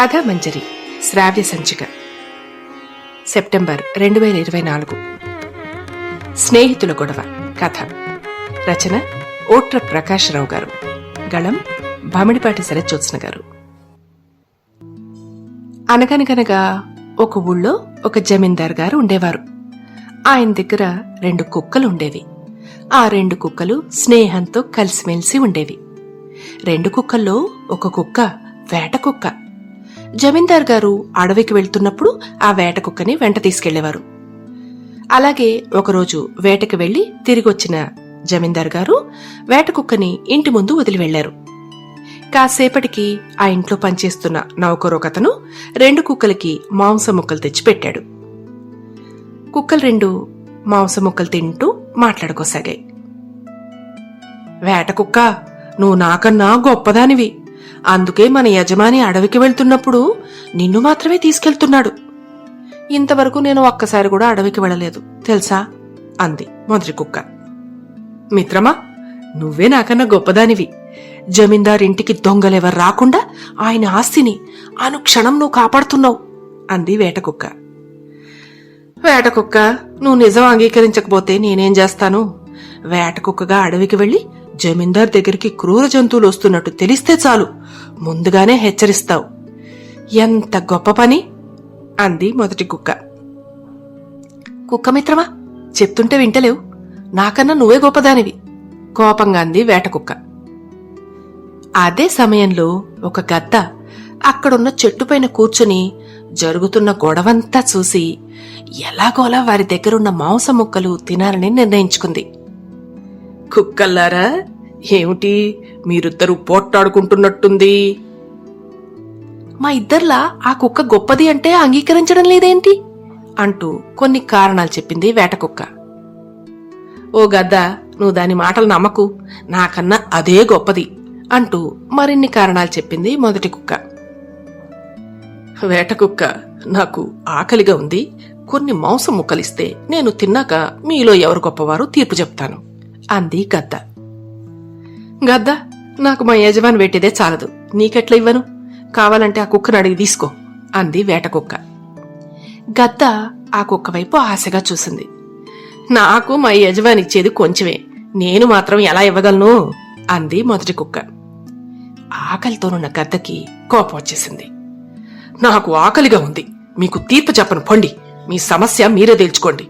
కథ మంజరి శ్రావ్య సంచిక. సెప్టెంబర్ రెండు వేల ఇరవై నాలుగు. స్నేహితుల గొడవ కథ. రచన ఓట్ర ప్రకాశ్రావు గారు. గళం భమిడిపాటి శరజ్యోత్స్న గారు. అనగనగనగా ఒక ఊళ్ళో ఒక జమీందార్ గారు ఉండేవారు. ఆయన దగ్గర రెండు కుక్కలు ఉండేవి. ఆ రెండు కుక్కలు స్నేహంతో కలిసిమెలిసి ఉండేవి. రెండు కుక్కల్లో ఒక కుక్క వేట కుక్క. జమీందార్ గారు అడవికి వెళ్తున్నప్పుడు ఆ వేట కుక్కని వెంట తీసుకెళ్ళేవారు. అలాగే ఒకరోజు వేటకి వెళ్ళి తిరిగొచ్చిన జమీందార్ గారు వేట కుక్కని ఇంటి ముందు వదిలి వెళ్ళారు. కాసేపటికి ఆ ఇంట్లో పనిచేస్తున్న నౌకరొకతను రెండు కుక్కలకి మాంసం ముక్కలు తెచ్చి పెట్టాడు. కుక్కలు రెండు మాంసం ముక్కలు తింటూ మాట్లాడుకోసాగాయి. వేట కుక్క నువ్వు నాకన్నా గొప్పదానివి. అందుకే మన యజమాని అడవికి వెళ్తున్నప్పుడు నిన్ను మాత్రమే తీసుకెళ్తున్నాడు. ఇంతవరకు నేను ఒక్కసారి కూడా అడవికి వెళ్ళలేదు తెలుసా? అంది మొదటి కుక్క. మిత్రమా నువ్వే నాకన్నా గొప్పదానివి. జమీందారింటికి దొంగలెవరు రాకుండా ఆయన ఆస్తిని అనుక్షణం నువ్వు కాపాడుతున్నావు అంది వేటకుక్క. వేటకుక్క వేట కుక్క నువ్వు నిజం అంగీకరించకపోతే నేనేం చేస్తాను? వేటకుక్కగా అడవికి వెళ్ళి జమీందార్ దగ్గరికి క్రూర జంతువులు వస్తున్నట్టు తెలిస్తే చాలు. ముందుగానే హెచ్చరిస్తావు. ఎంత గొప్ప పని? అంది మొదటి కుక్క. కుక్క మిత్రమా చెప్తుంటే వింటలేవు. నాకన్నా నువ్వే గొప్పదానివి. కోపంగా అంది వేట కుక్క. అదే సమయంలో ఒక గద్ద అక్కడున్న చెట్టుపైన కూర్చుని జరుగుతున్న గొడవంతా చూసి ఎలాగోలా వారి దగ్గరున్న మాంసం ముక్కలు తినాలని నిర్ణయించుకుంది. కుక్కల్లారా? ఏమిటి? మీరిద్దరూ పోట్లాడుకుంటున్నట్టుంది. మా ఇద్దర్లా ఆ కుక్క గొప్పది అంటే అంగీకరించడం లేదేంటి? అంటూ కొన్ని కారణాలు చెప్పింది వేట కుక్క. ఓ గద్ద నువ్వు దాని మాటలు నమ్మకు. నాకన్నా అదే గొప్పది అంటూ మరిన్ని కారణాలు చెప్పింది మొదటి కుక్క. వేట కుక్క నాకు ఆకలిగా ఉంది. కొన్ని మాంసం ముక్కలిస్తే నేను తిన్నాక మీలో ఎవరు గొప్పవారు తీర్పు చెప్తాను. అంది గద్ద. గద్ద నాకు మా యజమాని పెట్టేదే చాలదు. నీకెట్లా ఇవ్వను? కావాలంటే ఆ కుక్కను అడిగి తీసుకో అంది వేట కుక్క. గద్ద ఆ కుక్క వైపు ఆశగా చూసింది. నాకు మా యజమాని ఇచ్చేది కొంచెమే. నేను మాత్రం ఎలా ఇవ్వగలను? అంది మొదటి కుక్క. ఆకలితోనున్న గద్దకి కోపం వచ్చేసింది. నాకు ఆకలిగా ఉంది. మీకు తీర్పు చెప్పను పొండి. మీ సమస్య మీరే తేల్చుకోండి.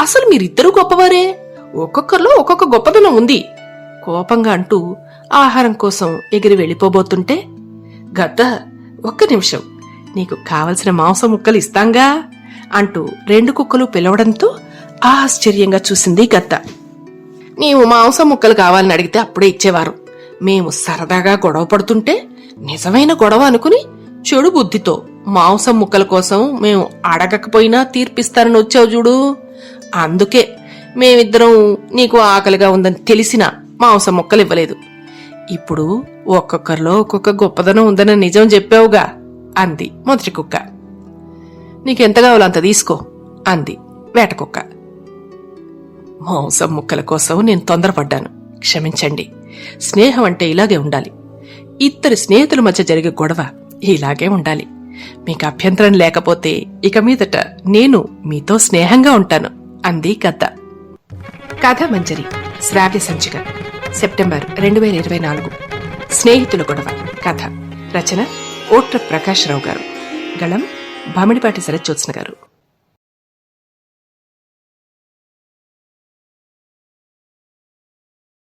అసలు మీరిద్దరూ గొప్పవారే? ఒక్కొక్కరిలో ఒక్కొక్క గొప్పదనం ఉంది. కోపంగా అంటూ ఆహారం కోసం ఎగిరి వెళ్ళిపోబోతుంటే గద్ద ఒక్క నిమిషం. నీకు కావలసిన మాంసం ముక్కలు ఇస్తాంగా? అంటూ రెండు కుక్కలు పిలవడంతో ఆశ్చర్యంగా చూసింది గద్ద. నీవు మాంసం ముక్కలు కావాలని అడిగితే అప్పుడే ఇచ్చేవారు. మేము సరదాగా గొడవ పడుతుంటే నిజమైన గొడవ అనుకుని చెడు బుద్ధితో మాంసం ముక్కల కోసం మేము అడగకపోయినా తీర్పిస్తానని వచ్చావు చూడు. అందుకే మేమిద్దరం నీకు ఆకలిగా ఉందని తెలిసిన మాంసం ముక్కలు ఇవ్వలేదు. ఇప్పుడు ఒక్కొక్కరిలో ఒక్కొక్క గొప్పదనం ఉందని నిజం చెప్పావుగా అంది మొదటి కుక్క నీకెంత కావాలో అంత తీసుకో అంది వేట కుక్క మాంసం ముక్కల కోసం నేను తొందరపడ్డాను. క్షమించండి స్నేహం అంటే ఇలాగే ఉండాలి. ఇద్దరు స్నేహితుల మధ్య జరిగే గొడవ ఇలాగే ఉండాలి. మీకు అభ్యంతరం లేకపోతే ఇక మీదట నేను మీతో స్నేహంగా ఉంటాను అంది గద్ద. కథ మంజరి శ్రావ్య సంచిక సెప్టెంబర్ రెండు వేల ఇరవై నాలుగు. స్నేహితుల గొడవ కథ రచన ఓట్ర ప్రకాశ్రావు గారు. గళం భామిడిపాటి శరజ్యోత్స్న గారు.